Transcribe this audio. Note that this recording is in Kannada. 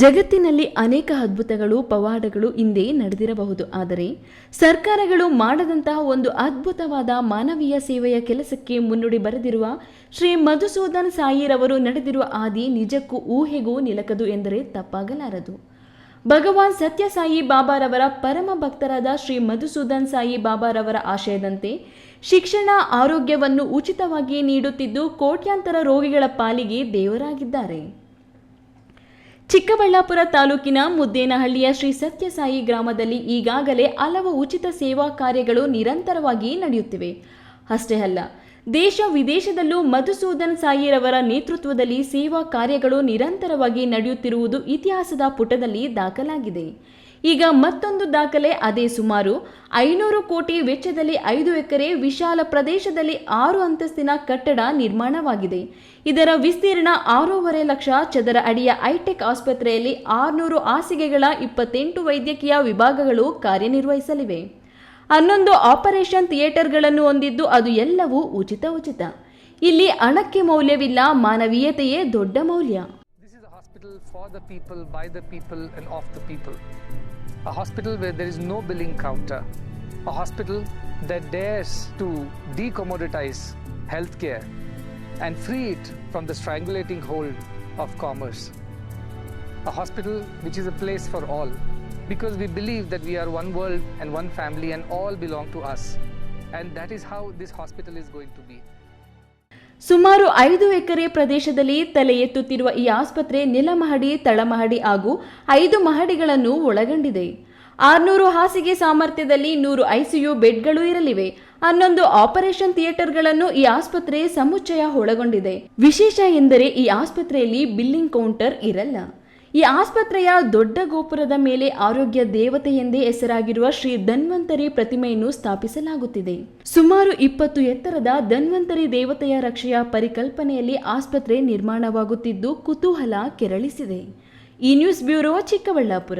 ಜಗತ್ತಿನಲ್ಲಿ ಅನೇಕ ಅದ್ಭುತಗಳು, ಪವಾಡಗಳು ಹಿಂದೆ ನಡೆದಿರಬಹುದು. ಆದರೆ ಸರ್ಕಾರಗಳು ಮಾಡದಂತಹ ಒಂದು ಅದ್ಭುತವಾದ ಮಾನವೀಯ ಸೇವೆಯ ಕೆಲಸಕ್ಕೆ ಮುನ್ನುಡಿ ಬರೆದಿರುವ ಶ್ರೀ ಮಧುಸೂದನ್ ಸಾಯಿರವರು ನಡೆದಿರುವ ಆದಿ ನಿಜಕ್ಕೂ ಊಹೆಗೂ ನಿಲಕದು ಎಂದರೆ ತಪ್ಪಾಗಲಾರದು. ಭಗವಾನ್ ಸತ್ಯಸಾಯಿ ಬಾಬಾರವರ ಪರಮ ಭಕ್ತರಾದ ಶ್ರೀ ಮಧುಸೂದನ್ ಸಾಯಿ ಬಾಬಾರವರ ಆಶಯದಂತೆ ಶಿಕ್ಷಣ, ಆರೋಗ್ಯವನ್ನು ಉಚಿತವಾಗಿ ನೀಡುತ್ತಿದ್ದು ಕೋಟ್ಯಾಂತರ ರೋಗಿಗಳ ಪಾಲಿಗೆ ದೇವರಾಗಿದ್ದಾರೆ. ಚಿಕ್ಕಬಳ್ಳಾಪುರ ತಾಲೂಕಿನ ಮುದ್ದೇನಹಳ್ಳಿಯ ಶ್ರೀ ಸತ್ಯಸಾಯಿ ಗ್ರಾಮದಲ್ಲಿ ಈಗಾಗಲೇ ಹಲವು ಉಚಿತ ಸೇವಾ ಕಾರ್ಯಗಳು ನಿರಂತರವಾಗಿ ನಡೆಯುತ್ತಿವೆ. ಅಷ್ಟೇ ಅಲ್ಲ, ದೇಶ ವಿದೇಶದಲ್ಲೂ ಮಧುಸೂದನ್ ಸಾಯಿರವರ ನೇತೃತ್ವದಲ್ಲಿ ಸೇವಾ ಕಾರ್ಯಗಳು ನಿರಂತರವಾಗಿ ನಡೆಯುತ್ತಿರುವುದು ಇತಿಹಾಸದ ಪುಟದಲ್ಲಿ ದಾಖಲಾಗಿದೆ. ಈಗ ಮತ್ತೊಂದು ದಾಖಲೆ, ಅದೇ ಸುಮಾರು ಐನೂರು ಕೋಟಿ ವೆಚ್ಚದಲ್ಲಿ ಐದು ಎಕರೆ ವಿಶಾಲ ಪ್ರದೇಶದಲ್ಲಿ ಆರು ಅಂತಸ್ತಿನ ಕಟ್ಟಡ ನಿರ್ಮಾಣವಾಗಿದೆ. ಇದರ ವಿಸ್ತೀರ್ಣ ಆರೂವರೆ ಲಕ್ಷ, ಚದರ ಅಡಿಯ ಐಟೆಕ್ ಆಸ್ಪತ್ರೆಯಲ್ಲಿ ಆರುನೂರು ಹಾಸಿಗೆಗಳ ಇಪ್ಪತ್ತೆಂಟು ವೈದ್ಯಕೀಯ ವಿಭಾಗಗಳು ಕಾರ್ಯನಿರ್ವಹಿಸಲಿವೆ. ಹನ್ನೊಂದು ಆಪರೇಷನ್ ಥಿಯೇಟರ್ಗಳನ್ನು ಹೊಂದಿದ್ದು ಅದು ಎಲ್ಲವೂ ಉಚಿತ ಉಚಿತ. ಇಲ್ಲಿ ಹಣಕ್ಕೆ ಮೌಲ್ಯವಿಲ್ಲ, ಮಾನವೀಯತೆಯೇ ದೊಡ್ಡ ಮೌಲ್ಯ. Hospital for the people, by the people, and of the people. A hospital where there is no billing counter. A hospital that dares to decommoditize healthcare and free it from the strangulating hold of commerce. A hospital which is a place for all because we believe that we are one world and one family and all belong to us. And that is how this hospital is going to be. ಸುಮಾರು ಐದು ಎಕರೆ ಪ್ರದೇಶದಲ್ಲಿ ತಲೆ ಎತ್ತುತ್ತಿರುವ ಈ ಆಸ್ಪತ್ರೆ ನೆಲಮಹಡಿ, ತಳಮಹಡಿ ಹಾಗೂ ಐದು ಮಹಡಿಗಳನ್ನು ಒಳಗೊಂಡಿದೆ. ಆರ್ನೂರು ಹಾಸಿಗೆ ಸಾಮರ್ಥ್ಯದಲ್ಲಿ ನೂರು ಐಸಿಯು ಬೆಡ್ಗಳು ಇರಲಿವೆ. ಹನ್ನೊಂದು ಆಪರೇಷನ್ ಥಿಯೇಟರ್ಗಳನ್ನು ಈ ಆಸ್ಪತ್ರೆ ಸಮುಚ್ಚಯ ಒಳಗೊಂಡಿದೆ. ವಿಶೇಷ ಎಂದರೆ ಈ ಆಸ್ಪತ್ರೆಯಲ್ಲಿ ಬಿಲ್ಲಿಂಗ್ ಕೌಂಟರ್ ಇರಲ್ಲ. ಈ ಆಸ್ಪತ್ರೆಯ ದೊಡ್ಡ ಗೋಪುರದ ಮೇಲೆ ಆರೋಗ್ಯ ದೇವತೆ ಎಂದೇ ಹೆಸರಾಗಿರುವ ಶ್ರೀ ಧನ್ವಂತರಿ ಪ್ರತಿಮೆಯನ್ನು ಸ್ಥಾಪಿಸಲಾಗುತ್ತಿದೆ. ಸುಮಾರು ಇಪ್ಪತ್ತು ಎತ್ತರದ ಧನ್ವಂತರಿ ದೇವತೆಯ ರಕ್ಷೆಯ ಪರಿಕಲ್ಪನೆಯಲ್ಲಿ ಆಸ್ಪತ್ರೆ ನಿರ್ಮಾಣವಾಗುತ್ತಿದ್ದು ಕುತೂಹಲ ಕೆರಳಿಸಿದೆ. ಈ ನ್ಯೂಸ್ ಬ್ಯೂರೋ ಚಿಕ್ಕಬಳ್ಳಾಪುರ.